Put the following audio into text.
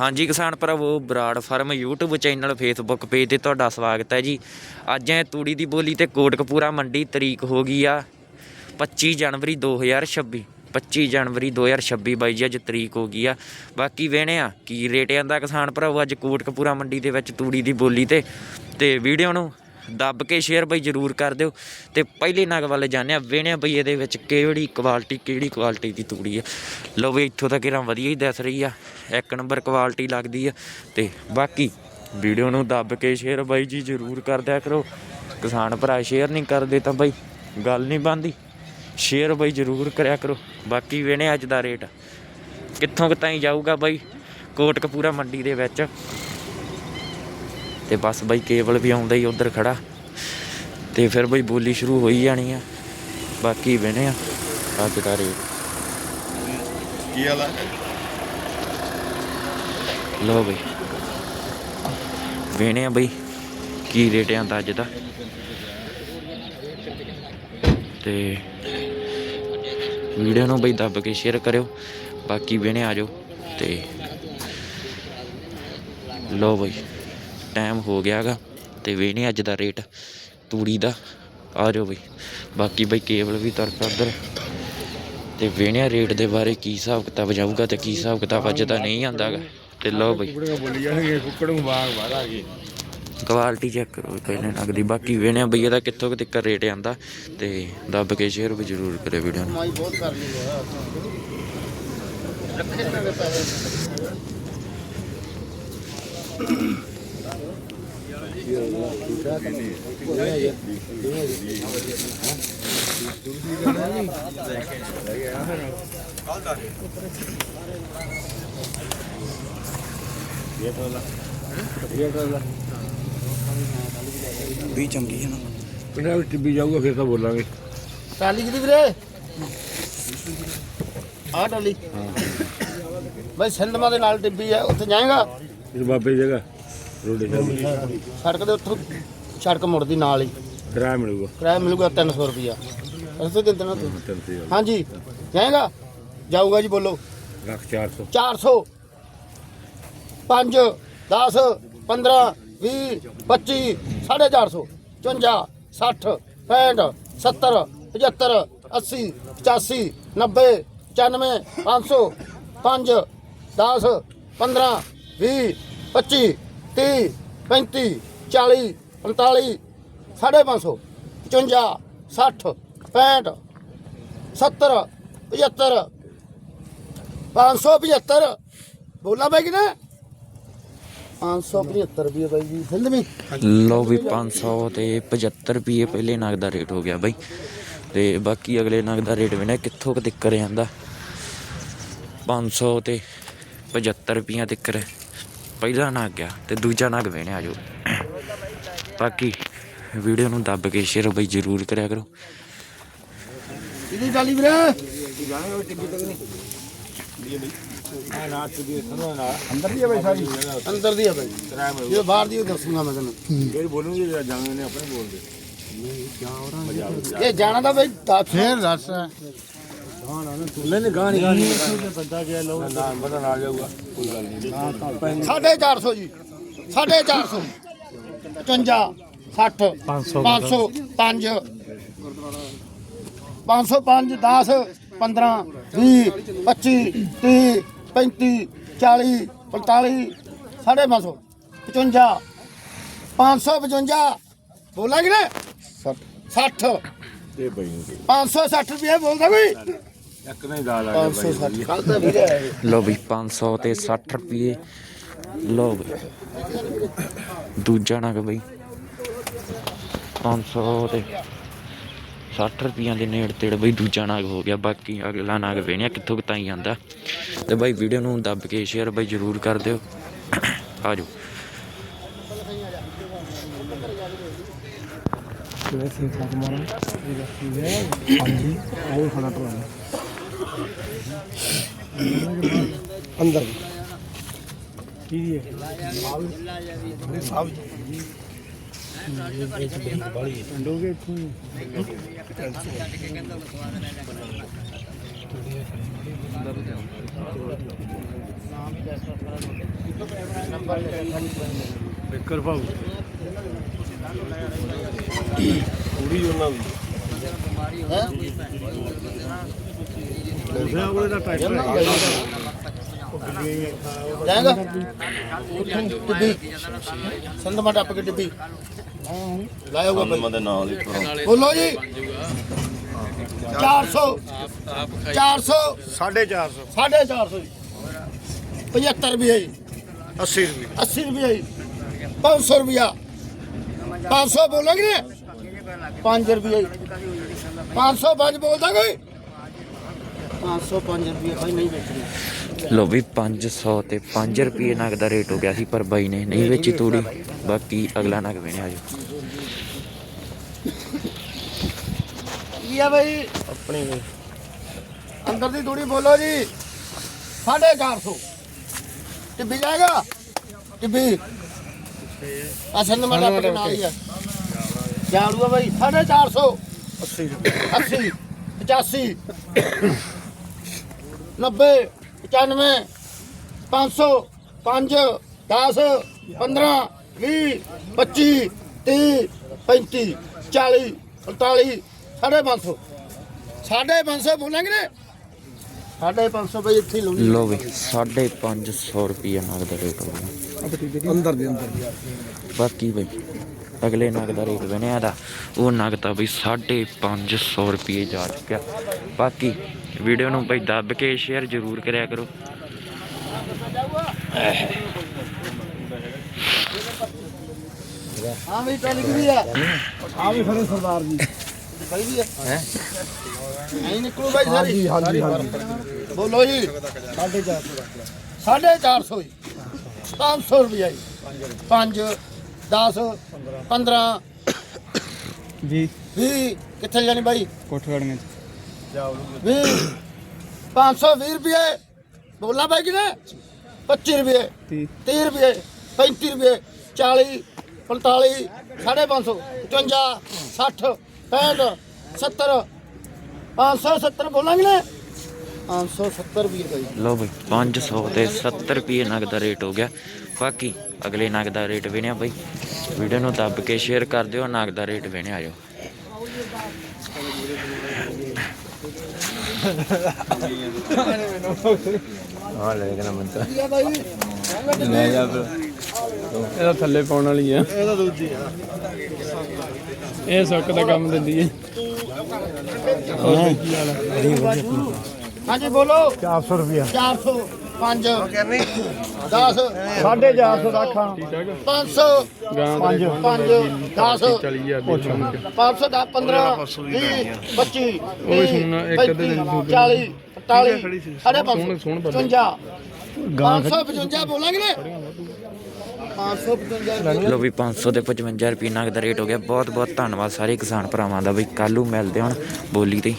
ਹਾਂਜੀ ਕਿਸਾਨ ਭਰਾਵੋ, Brar farm YouTube channel, Facebook page ਤੇ ਤੁਹਾਡਾ ਸਵਾਗਤ ਹੈ ਜੀ। ਅੱਜ ਹੈ ਤੂੜੀ ਦੀ ਬੋਲੀ ਤੇ ਕੋਟਕਪੂਰਾ ਮੰਡੀ ਤਰੀਕ ਹੋ ਗਈ ਆ 25 ਜਨਵਰੀ 2026 25 ਜਨਵਰੀ 2026 ਬਾਈ ਜੀ, ਅੱਜ ਤਰੀਕ ਹੋ ਗਈ ਆ। ਬਾਕੀ ਵੇਣੇ ਆ, ਕੀ ਰੇਟ ਆਂਦਾ ਕਿਸਾਨ ਭਰਾਵੋ ਅੱਜ ਕੋਟਕਪੂਰਾ ਮੰਡੀ ਦੇ ਵਿੱਚ ਤੂੜੀ ਦੀ ਬੋਲੀ ਤੇ। ਤੇ ਵੀਡੀਓ ਨੂੰ ਦੱਬ ਕੇ ਸ਼ੇਅਰ ਬਈ ਜਰੂਰ ਕਰ ਦਿਓ। ਤੇ ਪਹਿਲੇ ਨਗ ਵੱਲ ਜਾਂਦੇ ਆ ਵੇਣੇ ਬਈ ਇਹਦੇ ਵਿੱਚ ਕਿਹੜੀ ਕੁਆਲਿਟੀ ਕਿਹੜੀ ਕੁਆਲਿਟੀ ਦੀ ਤੂੜੀ ਆ। ਲਓ ਵੀ ਇੱਥੋਂ ਤੱਕ ਇਹਨਾਂ ਵਧੀਆ ਹੀ ਦਿਸ ਰਹੀ ਆ। ਇੱਕ ਨੰਬਰ ਕੁਆਲਿਟੀ ਲੱਗਦੀ ਆ। ਤੇ ਬਾਕੀ ਵੀਡੀਓ ਨੂੰ ਦੱਬ ਕੇ ਸ਼ੇਅਰ ਬਾਈ ਜੀ ਜਰੂਰ ਕਰ ਦਿਆ ਕਰੋ। ਕਿਸਾਨ ਭਰਾ ਸ਼ੇਅਰ ਨਹੀਂ ਕਰਦੇ ਤਾਂ ਬਾਈ ਗੱਲ ਨਹੀਂ ਬਣਦੀ। ਸ਼ੇਅਰ ਬਾਈ ਜਰੂਰ ਕਰਿਆ ਕਰੋ। ਬਾਕੀ ਵੇਣੇ ਅੱਜ ਦਾ ਰੇਟ ਕਿੱਥੋਂ ਕੁ ਤਾਈਂ ਜਾਊਗਾ ਬਾਈ ਕੋਟਕਪੂਰਾ ਮੰਡੀ ਦੇ ਵਿੱਚ। ਤੇ ਬਸ ਬਾਈ ਕੇਬਲ ਵੀ ਆਉਂਦਾ ਹੀ ਉਧਰ ਖੜਾ। ਤੇ ਫਿਰ ਬਾਈ ਬੋਲੀ ਸ਼ੁਰੂ ਹੋਈ ਜਾਣੀ ਆ। ਬਾਕੀ ਵੇਣੇ ਆ। ਅੱਜ ਦਾ ਰੇਟ। ਕੀ ਹਾਲ ਹੈ ਲੋ ਬਈ। ਵੇਣੇ ਆ ਬਈ। ਕੀ ਰੇਟ ਆਂਦਾ ਅੱਜ ਦਾ? ਤੇ ਵੀਡੀਓ ਨੂੰ ਬਈ ਦੱਬ ਕੇ ਸ਼ੇਅਰ ਕਰਿਓ। ਬਾਕੀ ਵੇਣੇ ਆ ਜਾਓ। ਤੇ ਲੋ ਬਈ। ਟਾਈਮ ਹੋ ਗਿਆਗਾ ਤੇ ਵੇਣੇ ਅੱਜ ਦਾ ਰੇਟ ਤੂੜੀ ਦਾ। ਆ ਜਾਓ ਬਈ। ਬਾਕੀ ਬਈ ਕੇਬਲ ਵੀ ਤੁਰ ਪਿਆ ਉੱਧਰ। ਤੇ ਵੇਣਿਆ ਰੇਟ ਦੇ ਬਾਰੇ ਕੀ ਹਿਸਾਬ ਕਿਤਾਬ ਜਾਊਗਾ ਤੇ ਕੀ ਹਿਸਾਬ ਕਿਤਾਬ ਅੱਜ ਦਾ ਨਹੀਂ ਆਂਦਾਗਾ ਤੇ ਲਓ ਬਈ। ਕੁਆਲਿਟੀ ਚੈੱਕ ਕਰੋ ਪਹਿਲੇ ਨਗਦੀ ਬਾਕੀ ਵੇਣਿਆ ਬਈ ਇਹਦਾ ਕਿੱਥੋਂ ਕਿ ਤੱਕ ਰੇਟ ਆਂਦਾ ਤੇ ਦੱਬ ਕੇ ਸ਼ੇਅਰ ਵੀ ਜ਼ਰੂਰ ਕਰਿਓ ਵੀਡੀਓ ਨੂੰ। ਰੱਖੇ ਇਹਨਾਂ ਪੈਸੇ। ਵੀ ਚੰਗੀ ਹੈ। ਨਾ ਪਿੰਡਾਂ ਵਿੱਚ ਟਿੱਬੀ ਜਾਊਗਾ ਫਿਰ ਤਾਂ ਬੋਲਾਂਗੇ ਟਾਲੀ ਕਿਦੀ ਵੀਰੇ ਆ ਟਾਲੀ ਬਈ ਸਿੰਧਮਾ ਦੇ ਨਾਲ ਟਿੱਬੀ ਹੈ ਉੱਥੇ ਜਾਏਗਾ? ਬਾਬੇ ਦੀ ਜਗ੍ਹਾ। ਸੜਕ ਦੇ ਉੱਥੋਂ ਸੜਕ ਮੁੜਦੀ ਨਾਲ ਹੀ। ਕਿਰਾਇਆ ਮਿਲੂਗਾ। ਕਿਰਾਇਆ ਮਿਲੂਗਾ 300 ਰੁਪਿਆ ਰਸਤੇ ਦੇ ਦੇਣਾ ਤੂੰ ਤਿੰਨ ਤੇ ਹਾਂਜੀ। ਜਾਏਗਾ? ਜਾਊਗਾ ਜੀ ਬੋਲੋ। ਲੱਖ 400 400 5 10 15 20 25 450 54 60 65 70 75 80 85 90 95 500 5 10 15 20 25 30 35 40 45 550 55 60 65 70 75 575 ਬੋਲਾਂ ਬਾਈ ਕਿਨੇ 575 ਰੁਪਏ ਬਾਈ ਜੀ ਫਿਲਮੀ ਲਓ ਵੀ 500 ਤੇ 75 ਰੁਪਏ ਪਹਿਲੇ ਨਗ ਦਾ ਰੇਟ ਹੋ ਗਿਆ ਬਾਈ। ਤੇ ਬਾਕੀ ਅਗਲੇ ਨਗ ਦਾ ਰੇਟ ਵੀ ਨਾ ਕਿੱਥੋਂ ਕਿ ਤੱਕ ਆਂਦਾ 500 ਤੇ 75 ਰੁਪਈਆ ਤੱਕ ਪਹਿਲਾ ਨਗ ਗਿਆ ਤੇ ਦੂਜਾ ਨਗ ਵੇਣੇ ਆ ਜਾਓ ਬਾਕੀ ਵੀਡੀਓ ਨੂੰ ਦੱਬ ਕੇ ਸ਼ੇਅਰ ਬਈ ਜਰੂਰ ਕਰਿਆ ਕਰੋ। ਕਿਹਦੀ ਗਾਲੀ ਵੀਰੇ? ਅੰਦਰ ਦੀ ਹੈ ਬਾਈ ਸਾਰੀ। ਅੰਦਰ ਦੀ ਹੈ ਬਾਈ। ਇਹ ਬਾਹਰ ਦੀ ਉਹ ਦੱਸੂਗਾ ਮੈਂ ਤੈਨੂੰ। ਜਿਹੜੀ ਬੋਲੂਗੀ ਜਾਂਗੇ ਨੇ ਆਪਣੇ ਬੋਲਦੇ। ਇਹ ਜਾਣਾ ਤਾਂ ਬਾਈ ਦੱਸ। ਫੇਰ ਦੱਸ ਨਹੀਂ ਨਹੀਂ ਗਾਣੀ ਗਾਣੀ ਬੰਦਾ ਗਿਆ ਲਓ। ਨਾ ਬੰਦਾ ਨਾਲ ਜਾਊਗਾ ਕੋਈ ਗੱਲ ਨਹੀਂ। 450 ਜੀ। 450 55 60 500 5 505 10 15 20 25 30 35 40 45 550 55 555 ਬੋਲਾ ਕਿ ਨਾ? 60 ਇਹ ਪਈ ਨਹੀਂ 560 ਰੁਪਏ ਬੋਲਦਾ ਕੋਈ ਇੱਕ ਨਹੀਂ ਗਾਲ ਆ ਗਿਆ 560 ਕੱਲ ਤਾਂ ਵੀਰੇ ਲਓ ਵੀ 500 ਤੇ 60 ਰੁਪਏ। ਲਓ ਬਈ ਦੂਜਾ ਨਗ ਬਈ। 500 ਤੇ 60 ਰੁਪਈਆਂ ਦੇ ਨੇੜ ਤੇੜ ਬਈ ਦੂਜਾ ਨਗ ਹੋ ਗਿਆ। ਬਾਕੀ ਅਗਲਾ ਨਗ ਵੇਣਿਆ ਕਿੱਥੋਂ ਕਿਤਾਈ ਜਾਂਦਾ ਤੇ ਬਾਈ ਵੀਡੀਓ ਨੂੰ ਦੱਬ ਕੇ ਸ਼ੇਅਰ ਬਈ ਜਰੂਰ ਕਰ ਦਿਓ। ਆ ਜਾਓ। ਅੰਦਰ। ਬਿੱਕਰ ਭਾਉ ਪੂਰੀ ਉਹਨਾਂ ਦੀ ਹੈ? ਦੂਸਰਿਆਂ ਕੋਲੇ ਦਾ ਟਰੈਕਟਰ ਹੈ ਜਾਏਗਾ? ਟਿੱਬੀ ਸੰਦਮਾ ਟੱਪ ਕੇ ਟਿੱਬੀ ਲਾਇਆ ਹੋਗਾ ਭਾਈ ਦੇ ਨਾਲ ਹੀ ਪਰੋਂ ਬੋਲੋ ਜੀ। 400 400 450 450 ਜੀ। 75 ਰੁਪਏ ਜੀ। 80 ਰੁਪਏ। 80 ਰੁਪਏ ਜੀ। 500 ਰੁਪਿਆ 500 ਬੋਲੋਗੇ ਨੇ 5 ਰੁਪਏ ਜੀ 505 ਬੋਲਦਾ ਕੋਈ? 505 ਰੁਪਏ ਭਾਈ ਨਹੀਂ ਵੇਚਣੀ। ਲੋ ਵੀ 500 ਤੇ 5 ਰੁਪਏ ਨਗ ਦਾ ਰੇਟ ਹੋ ਗਿਆ ਸੀ ਪਰ ਬਾਈ ਨੇ ਨਹੀਂ ਵੇਚੀ ਤੂੜੀ। ਬਾਕੀ ਅਗਲਾ ਨਗ ਵੇਣਿਆ ਆਜੋ ਕੀ ਆ ਭਾਈ ਆਪਣੀ ਅੰਦਰ ਦੀ ਥੋੜੀ ਬੋਲੋ ਜੀ। 450 ਟਿੱਬੀ ਜਾਏਗਾ? ਟਿੱਬੀ। ਅਸਲ ਨੰਬਰ ਆਪਣੇ ਨਾਲ ਹੀ ਆ। ਜਾੜੂਆ ਭਾਈ 450 80 ਰੁਪਏ। 80 85 90 95 500 5 10 15 20 25 30 35 40 45 ਸਾਢੇ 500 ਸਾਢੇ 500 ਬੋਲਾਂਗੇ ਨੇ? ਸਾਢੇ 500 ਬਈ ਇੱਥੇ ਲਊਗੀ ਲੋ ਵੀ 550 ਰੁਪਏ ਨਗ ਦਾ ਰੇਟ ਹੋ ਗਿਆ। ਅੰਦਰ ਦੇ ਅੰਦਰ ਬਾਕੀ ਬਈ ਅਗਲੇ ਨਗ ਦਾ ਰੇਟ ਬਣਿਆ ਦਾ ਉਹ ਨਗ ਤਾਂ ਬਈ 550 ਰੁਪਏ ਜਾ ਚੁੱਕਿਆ। ਬਾਕੀ ਵੀਡੀਓ ਨੂੰ ਬਈ ਦੱਬ ਕੇ ਸ਼ੇਅਰ ਜ਼ਰੂਰ ਕਰਿਆ ਕਰੋ। ਹਾਂ ਵੀ ਟਰਾਲੀ ਕਿਹਦੀ ਆ। ਆ ਵੀ ਖੜੇ ਸਰਦਾਰ ਜੀ। ਭਾਈ ਵੀ ਹੈ? ਐਂ ਨਿਕਲੂ ਭਾਈ ਸਾਰੀ। ਹਾਂਜੀ ਹਾਂਜੀ ਬੋਲੋ ਜੀ। 450 450 ਜੀ 500 ਰੁਪਇਆ ਜੀ। 5 10 15 ਜੀ। 20 ਕਿੱਥੇ ਜਾਣੀ ਬਾਈ? ਕੋਠਗੜੀਆਂ ਵੀਹ 520 ਰੁਪਏ। ਬੋਲਣਾ ਬਾਈ ਕਿਨੇ 25 ਰੁਪਏ। 30 ਰੁਪਏ 35 ਰੁਪਏ 40 45 550 55 60 65 70 570 ਬੋਲਾਂਗੇ ਨੇ 570 ਰੁਪਏ। ਬਾਈ ਲੋ ਬਈ 500 ਤੇ 70 ਰੁਪਏ ਨਗ ਦਾ ਰੇਟ ਹੋ ਗਿਆ। ਬਾਕੀ ਅਗਲੇ ਨਗ ਦਾ ਰੇਟ ਵੇਣਿਆ ਬਈ। ਵੀਡੀਓ ਨੂੰ ਦੱਬ ਕੇ ਸ਼ੇਅਰ ਕਰ ਦਿਓ ਨਗ ਦਾ ਰੇਟ ਵੇਣਿਆ ਆਜੋ ਹਾਂ ਲੈ ਕੇ ਨਾ ਬਾਈ। ਲੈ ਜਾ ਫਿਰ। ਇਹਦਾ ਥੱਲੇ ਪਾਉਣ ਵਾਲੀ ਆ। ਇਹਦਾ ਦੂਜੀ ਆ। ਇਹ ਸੁੱਕ ਦਾ ਕੰਮ ਦਿੰਦੀ ਹੈ ਹਾਂਜੀ ਬੋਲੋ। 400 ਰੁਪਿਆ 400 5 10 450 ਰੱਖਾਂ 500 ਗਾਂ 5 5 10 40000 ਦੀ 500 ਦਾ 15 20 25 ਉਹ ਵੀ ਸੁਣਨਾ, ਇੱਕ ਅੱਧੇ ਦਿਨ ਸੂਟ 40 45 ਸਾਢੇ ਸੋਹਣ- ਸੋਹਣ 500 ਬੰਦੇ। 55 555 ਬੋਲਾਂਗੇ ਨੇ 555 ਲੋ ਵੀ 500 ਤੇ 55 ਰੁਪਏ ਨਗ ਦਾ ਰੇਟ ਹੋ ਗਿਆ। ਬਹੁਤ ਬਹੁਤ ਧੰਨਵਾਦ ਸਾਰੇ ਕਿਸਾਨ ਭਰਾਵਾਂ ਦਾ। ਬਈ ਕੱਲੂ ਮਿਲਦੇ ਹੁਣ ਬੋਲੀ ਤੇ।